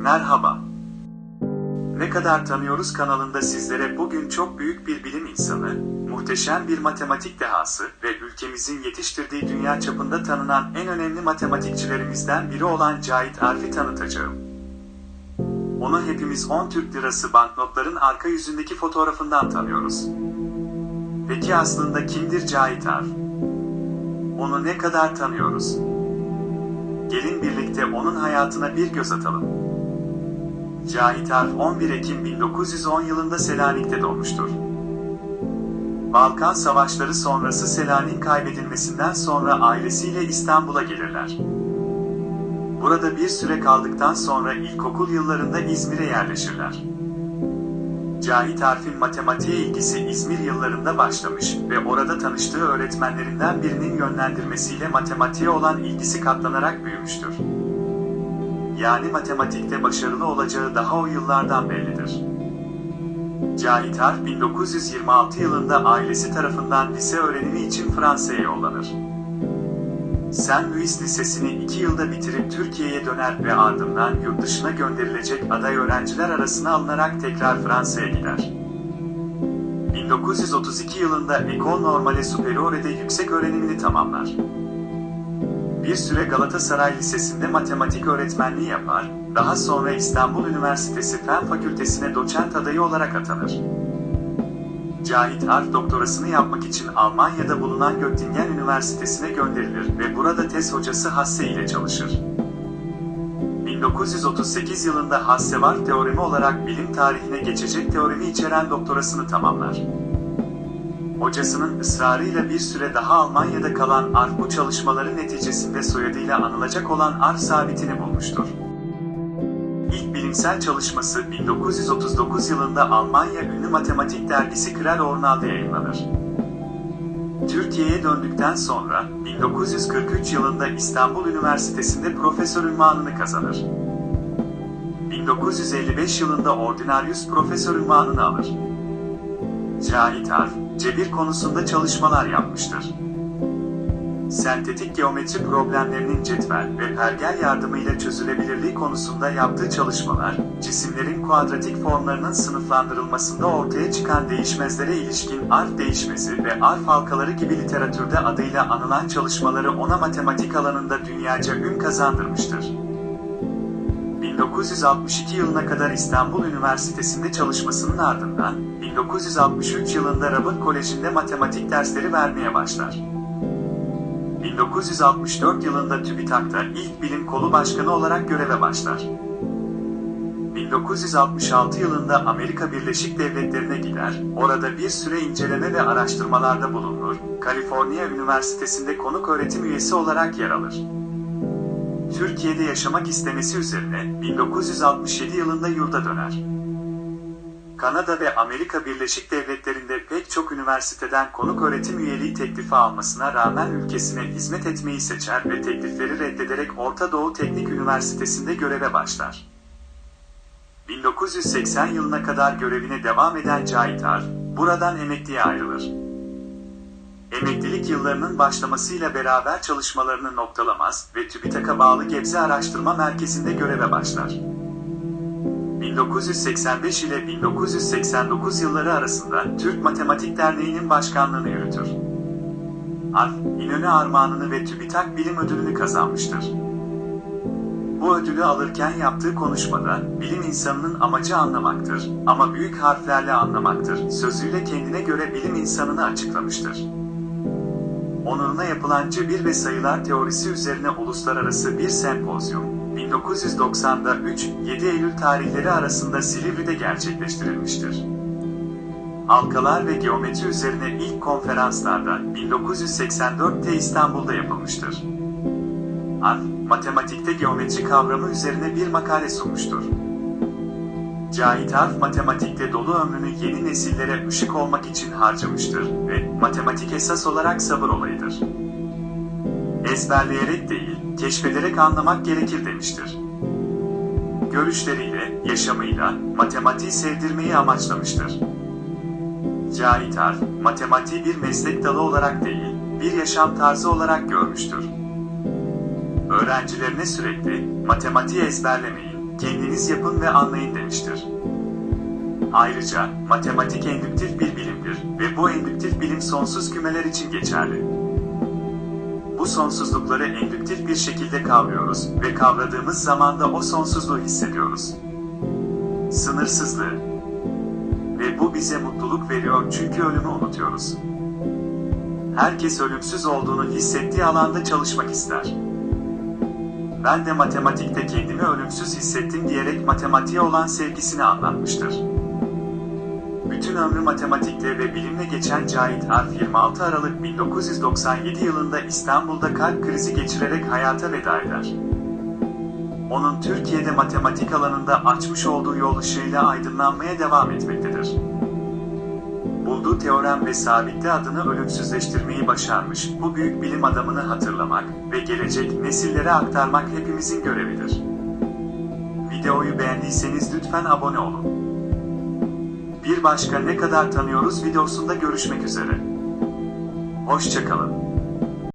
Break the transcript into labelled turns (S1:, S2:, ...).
S1: Merhaba. Ne kadar tanıyoruz kanalında sizlere bugün çok büyük bir bilim insanı, muhteşem bir matematik dehası ve ülkemizin yetiştirdiği dünya çapında tanınan en önemli matematikçilerimizden biri olan Cahit Arif'i tanıtacağım. Onu hepimiz 10 Türk Lirası banknotların arka yüzündeki fotoğrafından tanıyoruz. Peki aslında kimdir Cahit Arif? Onu ne kadar tanıyoruz? Gelin birlikte onun hayatına bir göz atalım. Cahit Arf 11 Ekim 1910 yılında Selanik'te doğmuştur. Balkan Savaşları sonrası Selanik kaybedilmesinden sonra ailesiyle İstanbul'a gelirler. Burada bir süre kaldıktan sonra ilkokul yıllarında İzmir'e yerleşirler. Cahit Arf'in matematiğe ilgisi İzmir yıllarında başlamış ve orada tanıştığı öğretmenlerinden birinin yönlendirmesiyle matematiğe olan ilgisi katlanarak büyümüştür. Yani matematikte başarılı olacağı daha o yıllardan bellidir. Cahit Arf 1926 yılında ailesi tarafından lise öğrenimi için Fransa'ya yollanır. Saint Louis Lisesi'ni iki yılda bitirip Türkiye'ye döner ve ardından yurt dışına gönderilecek aday öğrenciler arasına alınarak tekrar Fransa'ya gider. 1932 yılında École Normale Supérieure yüksek öğrenimini tamamlar. Bir süre Galatasaray Lisesi'nde matematik öğretmenliği yapar, daha sonra İstanbul Üniversitesi Fen Fakültesine doçent adayı olarak atanır. Cahit Arf doktorasını yapmak için Almanya'da bulunan Göttingen Üniversitesi'ne gönderilir ve burada tez hocası Hasse ile çalışır. 1938 yılında Hasse-Wahl teoremi olarak bilim tarihine geçecek teoremi içeren doktorasını tamamlar. Hocasının ısrarıyla bir süre daha Almanya'da kalan Arf bu çalışmaların neticesinde soyadıyla anılacak olan Arf sabitini bulmuştur. İlk bilimsel çalışması 1939 yılında Almanya ünlü matematik dergisi Kral Ornal'da yayınlanır. Türkiye'ye döndükten sonra 1943 yılında İstanbul Üniversitesi'nde profesör unvanını kazanır. 1955 yılında Ordinarius profesör unvanını alır. Cahit Arf, cebir konusunda çalışmalar yapmıştır. Sentetik geometri problemlerinin cetvel ve pergel yardımıyla çözülebilirliği konusunda yaptığı çalışmalar, cisimlerin kuadratik formlarının sınıflandırılmasında ortaya çıkan değişmezlere ilişkin arf değişmezi ve arf halkaları gibi literatürde adıyla anılan çalışmaları ona matematik alanında dünyaca ün kazandırmıştır. 1962 yılına kadar İstanbul Üniversitesi'nde çalışmasının ardından, 1963 yılında Robert Koleji'nde matematik dersleri vermeye başlar. 1964 yılında TÜBİTAK'ta ilk bilim kolu başkanı olarak göreve başlar. 1966 yılında Amerika Birleşik Devletleri'ne gider, orada bir süre inceleme ve araştırmalarda bulunur, Kaliforniya Üniversitesi'nde konuk öğretim üyesi olarak yer alır. Türkiye'de yaşamak istemesi üzerine 1967 yılında yurda döner. Kanada ve Amerika Birleşik Devletleri'nde pek çok üniversiteden konuk öğretim üyeliği teklifi almasına rağmen ülkesine hizmet etmeyi seçer ve teklifleri reddederek Orta Doğu Teknik Üniversitesi'nde göreve başlar. 1980 yılına kadar görevine devam eden Cahit Arf, buradan emekliye ayrılır. Emeklilik yıllarının başlamasıyla beraber çalışmalarını noktalamaz ve TÜBİTAK'a bağlı Gebze Araştırma Merkezi'nde göreve başlar. 1985 ile 1989 yılları arasında Türk Matematik Derneği'nin başkanlığını yürütür. Arf, İnönü Armağanını ve TÜBİTAK Bilim Ödülünü kazanmıştır. Bu ödülü alırken yaptığı konuşmada, bilim insanının amacı anlamaktır ama büyük harflerle anlamaktır sözüyle kendine göre bilim insanını açıklamıştır. Onuruna yapılan cebir ve sayılar teorisi üzerine uluslararası bir sempozyum, 1990'da 3-7 Eylül tarihleri arasında Silivri'de gerçekleştirilmiştir. Halkalar ve geometri üzerine ilk konferanslarda 1984'te İstanbul'da yapılmıştır. Arf, matematikte geometri kavramı üzerine bir makale sunmuştur. Cahit Arf matematikte dolu ömrünü yeni nesillere ışık olmak için harcamıştır ve matematik esas olarak sabır olayıdır. Ezberleyerek değil, keşfederek anlamak gerekir demiştir. Görüşleriyle, yaşamıyla matematiği sevdirmeyi amaçlamıştır. Cahit Arf, matematiği bir meslek dalı olarak değil, bir yaşam tarzı olarak görmüştür. Öğrencilerine sürekli matematiği ezberlemeyin, kendiniz yapın ve anlayın demiştir. Ayrıca matematik endüktif bir bilimdir ve bu endüktif bilim sonsuz kümeler için geçerli. Bu sonsuzlukları endüktif bir şekilde kavruyoruz ve kavradığımız zaman da o sonsuzluğu hissediyoruz. Sınırsızlığı. Ve bu bize mutluluk veriyor çünkü ölümü unutuyoruz. Herkes ölümsüz olduğunu hissettiği alanda çalışmak ister. Ben de matematikte kendimi ölümsüz hissettim diyerek matematiğe olan sevgisini anlatmıştır. Bütün ömrü matematikle ve bilimle geçen Cahit Arf 26 Aralık 1997 yılında İstanbul'da kalp krizi geçirerek hayata veda eder. Onun Türkiye'de matematik alanında açmış olduğu yol ışığıyla aydınlanmaya devam etmektedir. Bulduğu teorem ve sabitli adını ölümsüzleştirmeyi başarmış bu büyük bilim adamını hatırlamak ve gelecek nesillere aktarmak hepimizin görevidir. Videoyu beğendiyseniz lütfen abone olun. Bir başka ne kadar tanıyoruz videosunda görüşmek üzere. Hoşçakalın.